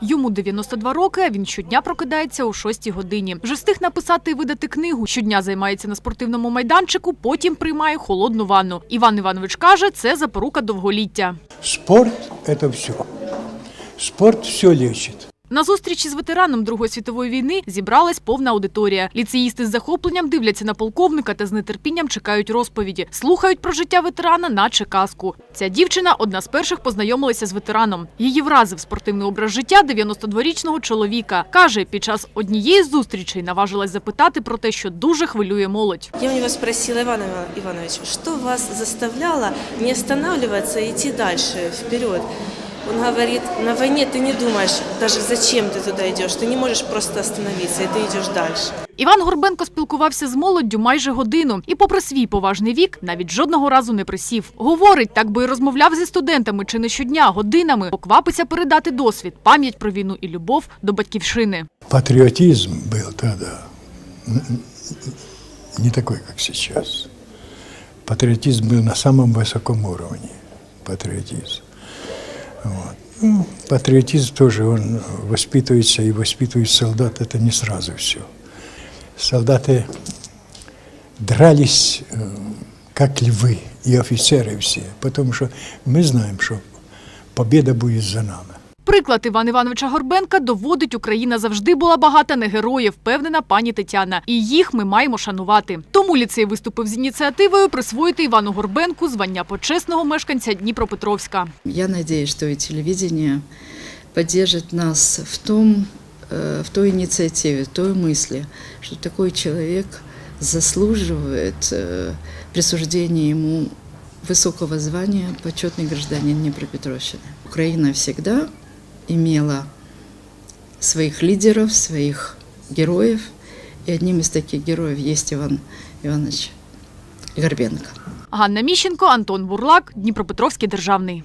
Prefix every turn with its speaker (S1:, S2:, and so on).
S1: Йому 92 роки, а він щодня прокидається о 6 годині. Вже встиг написати і видати книгу. Щодня займається на спортивному майданчику, потім приймає холодну ванну. Іван Іванович каже, це запорука довголіття.
S2: Спорт – це все. Спорт все лечит.
S1: На зустрічі з ветераном Другої світової війни зібралась повна аудиторія. Ліцеїсти з захопленням дивляться на полковника та з нетерпінням чекають розповіді. Слухають про життя ветерана, наче казку. Ця дівчина одна з перших познайомилася з ветераном. Її вразив спортивний образ життя 92-річного чоловіка. Каже, під час однієї з зустрічей наважилась запитати про те, що дуже хвилює молодь.
S3: Я у него спросила, Иван Ива- Иванович, что вас заставляло не останавливаться и идти дальше, вперед? Он говорит, на войне ты не думаешь даже зачем ты туда идешь, ты не можешь просто остановиться, и ты идешь дальше.
S1: Іван Горбенко спілкувався з молоддю майже годину і, попри свій поважний вік, навіть жодного разу не присів. Говорить, так би і розмовляв зі студентами чи не щодня, годинами, поквапиться передати досвід, пам'ять про війну і любов до батьківщини.
S2: Патриотизм был тогда н- не такой, как сейчас. Патриотизм был на самом высоком уровне. Патриотизм. Вот. Ну, патриотизм тоже, он воспитывается и воспитывает солдат, это не сразу все. Солдаты дрались э, как львы, и офицеры все, потому что мы знаем, что победа будет за нами.
S1: Приклад Івана Івановича Горбенка доводить, Україна завжди була багата не героїв, впевнена пані Тетяна. І їх ми маємо шанувати. Тому ліцей виступив з ініціативою присвоїти Івану Горбенку звання почесного мешканця Дніпропетровська.
S4: Я надеюсь, что и телевидение поддержит нас в, том, э, в той инициативе, в той мысли, что такой человек заслуживает э, присуждения ему высокого звания почетный гражданин Днепропетровщины. Украина всегда имела своих лидеров, своих героев, и одним из таких героев есть Иван Иванович Горбенко.
S1: Ганна Міщенко, Антон Бурлак, Дніпропетровський державний.